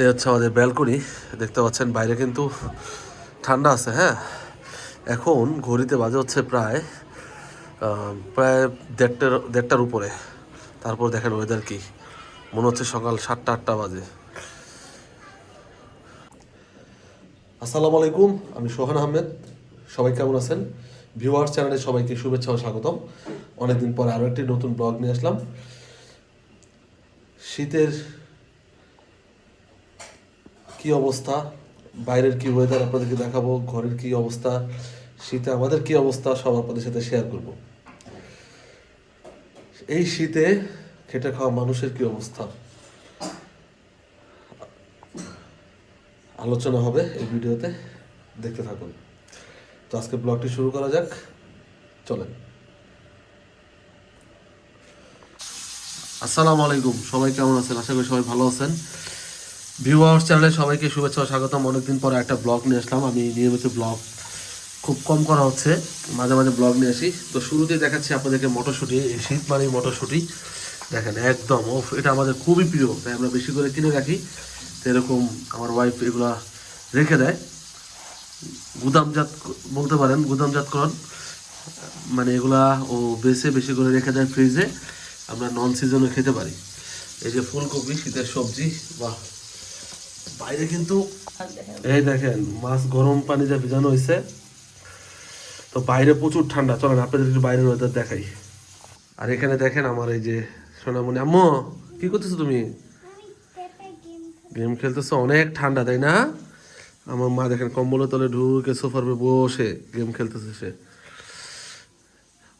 এই হচ্ছে আমাদের ব্যালকনি দেখতে পাচ্ছেন বাইরে কিন্তু ঠান্ডা আছে হ্যাঁ? এখন ঘড়িতে বাজে হচ্ছে প্রায় প্রায় দেড়টার দেড়টার উপরে। তারপর দেখেন ওয়েদার কি। মনে হচ্ছে সকাল সাতটা, আটটা বাজে। আসসালামু আলাইকুম আমি সোহান আহমেদ। সবাই কেমন আছেন? ভিউয়ার্স চ্যানেলে সবাইকে শুভেচ্ছা ও স্বাগতম। অনেকদিন পরে আরও একটি নতুন ব্লগ নিয়ে আসলাম। শীতের কি অবস্থা? বাইরের কি ওয়েদার আপনাদেরকে দেখাবো? ঘরের কি অবস্থা? শীতে আমাদের কি অবস্থা? সব আপনাদের সাথে শেয়ার করব। এই শীতে খেটে খাওয়া মানুষের কি অবস্থা? আলোচনা হবে এই ভিডিওতে। দেখতে থাকুন। তো আজকে ব্লগটি শুরু করা যাক। চলেন। আসসালামু আলাইকুম। সবাই কেমন আছেন? আশা করি সবাই ভালো আছেন। ভিউয়ার্স চ্যানেলে সবাইকে শুভেচ্ছা ও স্বাগতম। অনেকদিন পরে একটা ব্লগ নিয়ে আসলাম। আমি নিয়মিত ব্লগ খুব কম করা হচ্ছে। মাঝে মাঝে ব্লগ নিয়ে আসি। তো শুরুতেই দেখাচ্ছি আপনাদেরকে মটরশুঁটি, এই শীত মানেই মটরশুঁটি। দেখেন, একদম ও এটা আমাদের খুবই প্রিয়, তাই আমরা বেশি করে কিনে রাখি। তো এরকম আমার ওয়াইফ এগুলা রেখে দেয়। গুদামজাত বলতে পারেন, গুদামজাতকরণ। মানে এগুলা ও বেছে বেশি করে রেখে দেয় ফ্রিজে আমরা নন সিজনে খেতে পারি। এই যে ফুলকপি, শীতের সবজি, বাহ বাইরে কিন্তু এই দেখেন মাছ গরম পানিতে ভিজানো হয়েছে তো বাইরে প্রচুর ঠান্ডা। চলেন আপনাদের একটু বাইরের ওয়েদার দেখাই। আর এখানে দেখেন আমার এই যে সোনামণি আম্মু কি করতেছো তুমি? গেম খেলতেছো? অনেক ঠান্ডা তাই না? আমার মা দেখেন কম্বলের তলে ঢুকে সোফার উপরে বসে গেম খেলতেছে সে।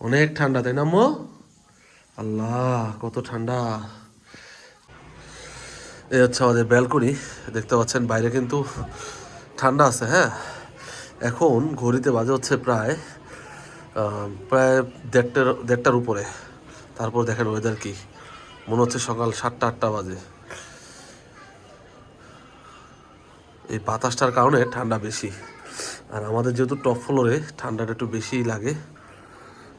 অনেক ঠান্ডা তাই না আম্মু? আল্লাহ কত ঠান্ডা। এই হচ্ছে আমাদের ব্যালকনি দেখতে পাচ্ছেন বাইরে কিন্তু ঠান্ডা আছে হ্যাঁ? এখন ঘড়িতে বাজে হচ্ছে প্রায় প্রায় দেড়টার দেড়টার উপরে। তারপর দেখেন ওয়েদার কি। মনে হচ্ছে সকাল সাতটা, আটটা বাজে। এই বাতাসটার কারণে ঠান্ডা বেশি। আর আমাদের যেহেতু টপ ফ্লোরে ঠান্ডাটা একটু বেশিই লাগে।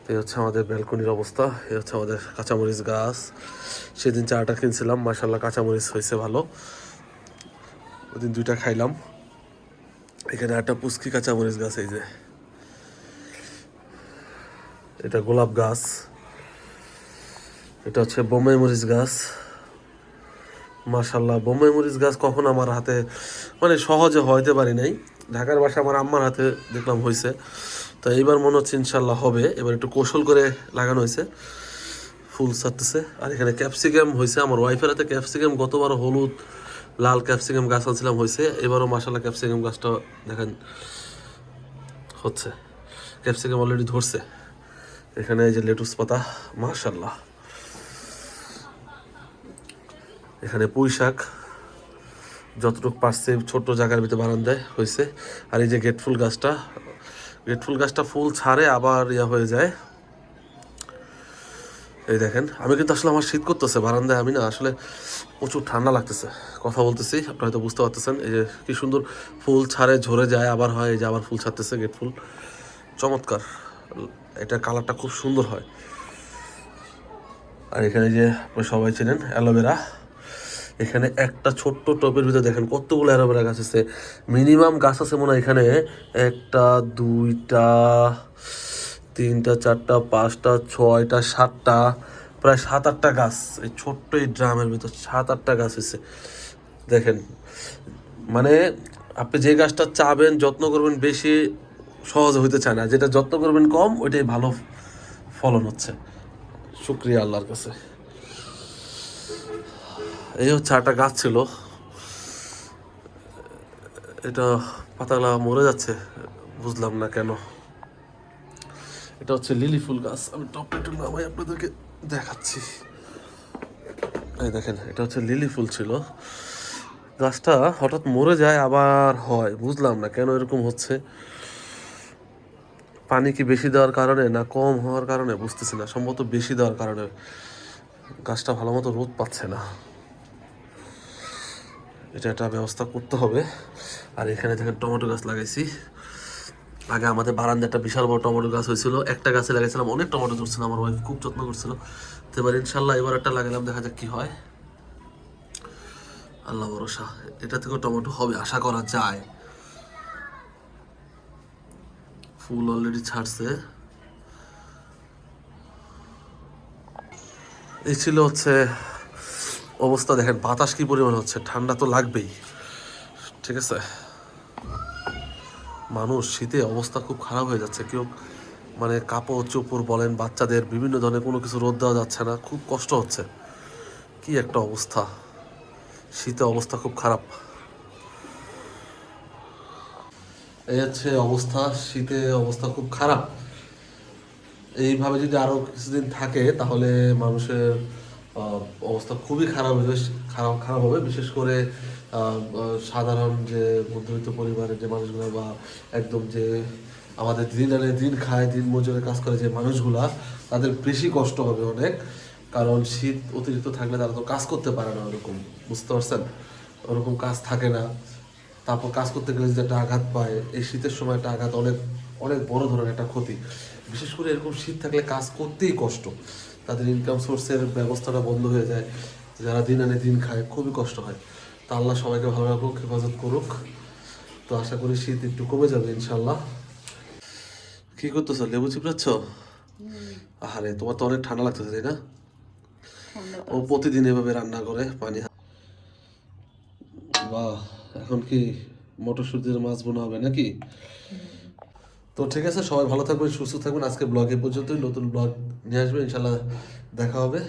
তো এই হচ্ছে আমাদের ব্যালকনির অবস্থা এই হচ্ছে আমাদের কাঁচামরিচ গাছ। সেদিন চারটা কিনছিলাম মাসাল্লাহ কাঁচামরিচ হয়েছে ভালো। ওদিন দুইটা খাইলাম। এখানে একটা পুস্কি কাঁচামরিচ গাছ, এই যে। এটা গোলাপ গাছ। এটা হচ্ছে বোম্বাই মরিচ গাছ। মাশাল্লাহ বোম্বাই মরিচ গাছ কখন আমার হাতে মানে সহজে হইতে পারি নাই। ঢাকার বাসা আমার আম্মার হাতে দেখলাম হয়েছে। তো এইবার মনে হচ্ছে ইনশাল্লাহ হবে। এবার একটু কৌশল করে লাগানো হয়েছে। ফুল ছাড়তেছে। আর এখানে ক্যাপসিকাম হয়েছে আমার ওয়াইফের হাতে। ক্যাপসিকাম গতবার হলুদ, লাল ক্যাপসিকাম গাছ আনছিলাম হয়েছে। এবারও মাসাল্লাহ ক্যাপসিকাম গাছটা দেখেন হচ্ছে। ক্যাপসিকাম অলরেডি ধরছে। এখানে এই যে লেটুস পাতা মাশাল্লাহ এখানে পুঁই শাক যতটুকু পারছে ছোট্ট জায়গার ভিতরে বারান্দায় হয়েছে। আর এই যে গেট ফুল গাছটা গেট ফুল গাছটা ফুল ছাড়ে আবার ইয়া হয়ে যায়। এই দেখেন, আমি কিন্তু আসলে আমার শীত করতেছে, বারান্দায় আমি না, আসলে প্রচুর ঠান্ডা লাগতেছে। কথা বলতেছি, আপনারা হয়তো বুঝতে পারতেছেন, এই যে কি সুন্দর ফুল ছাড়ে, ঝরে যায়, আবার হয়, এই যে আবার ফুল ছাড়তেছে, গেট ফুল। চমৎকার, এটা কালারটা খুব সুন্দর হয়। আর এখানে যে আপনারা সবাই চেনেন, অ্যালোভেরা। এখানে একটা ছোট্ট টবের ভিতরে দেখেন কতগুলো অ্যালোভেরা গাছ আছে মিনিমাম গাছ আছে মনে হয় এখানে। একটা, দুইটা, তিনটা, চারটা, পাঁচটা, ছয়টা, সাতটা, প্রায় সাত আটটা গাছ। এই ছোট্ট এই ড্রামের ভিতর সাত আটটা গাছ হয়েছে। দেখেন মানে আপনি যে গাছটা চাবেন, যত্ন করবেন বেশি সহজে হইতে চায় না। যেটা যত্ন করবেন কম, ওইটাই ভালো ফলন হচ্ছে। শুক্রিয়া আল্লাহর কাছে। এই হচ্ছে একটা গাছ ছিল। এটা পাতাগুলা মরে যাচ্ছে, বুঝলাম না কেন। এটা হচ্ছে লিলি ফুল গাছ। আমি টপটা একটু নামাই আপনাদেরকে দেখাচ্ছি। এই দেখেন, এটা হচ্ছে লিলি ফুল ছিল। গাছটা হঠাৎ মরে যায়, আবার হয়, বুঝলাম না কেন এরকম হচ্ছে। পানি কি বেশি দেওয়ার কারণে না কম হওয়ার কারণে? বুঝতেছি না, সম্ভবত বেশি দেওয়ার কারণে। গাছটা ভালো মতো রোদ পাচ্ছে না। এটা একটা ব্যবস্থা করতে হবে। আর এখানে দেখেন টমেটো গাছ লাগাইছি। আগে আমাদের বারান্দা একটা বিশাল বড় টমেটো গাছ হয়েছিল। একটা গাছে লাগাইছিলাম, অনেক টমেটো ধরছিল, আমার ওয়াইফ খুব যত্ন করছিল। তো এবার ইনশাল্লাহ এবার একটা লাগালাম দেখা যাক কি হয়। আল্লাহ ভরসা, এটা থেকেও টমেটো হবে, আশা করা যায়। ফুল অলরেডি ছাড়ছে। এই ছিল হচ্ছে অবস্থা, দেখেন বাতাস কি পরিমাণ হচ্ছে, ঠান্ডা তো লাগবেই, ঠিক আছে? মানুষ, শীতে অবস্থা খুব খারাপ হয়ে যাচ্ছে, কেউ মানে কাপড় চোপড় বলেন, বাচ্চাদের বিভিন্ন ধরনের কোনো কিছু রোদ দেওয়া যাচ্ছে না, খুব কষ্ট হচ্ছে। কি একটা অবস্থা, শীতে অবস্থা খুব খারাপ। এই হচ্ছে অবস্থা, শীতে অবস্থা খুব খারাপ। এইভাবে যদি আরও কিছুদিন থাকে, তাহলে মানুষের অবস্থা খুবই খারাপ হবে খারাপ খারাপ হবে। বিশেষ করে সাধারণ যে মধ্যবিত্ত পরিবারের যে মানুষগুলো বা একদম যে আমাদের দিন আনে দিন খায়, দিন মজুরে কাজ করে যে মানুষগুলা, তাদের বেশি কষ্ট হবে অনেক। কারণ শীত অতিরিক্ত থাকলে তারা তো কাজ করতে পারে না ওরকম, বুঝতে পারছেন? ওরকম কাজ থাকে না। তারপর কাজ করতে গেলে যদি একটা আঘাত পায়, এই শীতের সময় একটা আঘাত অনেক অনেক বড় ধরনের একটা ক্ষতি। বিশেষ করে এরকম শীত থাকলে কাজ করতেই কষ্ট। তাদের ইনকাম সোর্সের ব্যবস্থাটা বন্ধ হয়ে যায়। যারা দিন আনে দিন খায় খুবই কষ্ট হয়। তা আল্লাহ সবাইকে ভালো রাখুক হেফাজত করুক। তো আশা করি শীত একটু কমে যাবে ইনশাল্লাহ কি করতেছ? লেবু চিপড়াচ্ছ? আহারে তোমার তো অনেক ঠান্ডা লাগতেছে তাই না? ও প্রতিদিন এভাবে রান্না করে পানি বাহ এখন কি মটরশুটির মাছ বোনা হবে নাকি? তো ঠিক আছে, সবাই ভালো থাকবেন, সুস্থ থাকবেন। আজকে ব্লগে পর্যন্তই। নতুন ব্লগ নিয়ে আসবেন ইনশাল্লাহ দেখা হবে।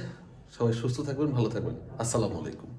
সবাই সুস্থ থাকবেন, ভালো থাকবেন। আসসালামু আলাইকুম।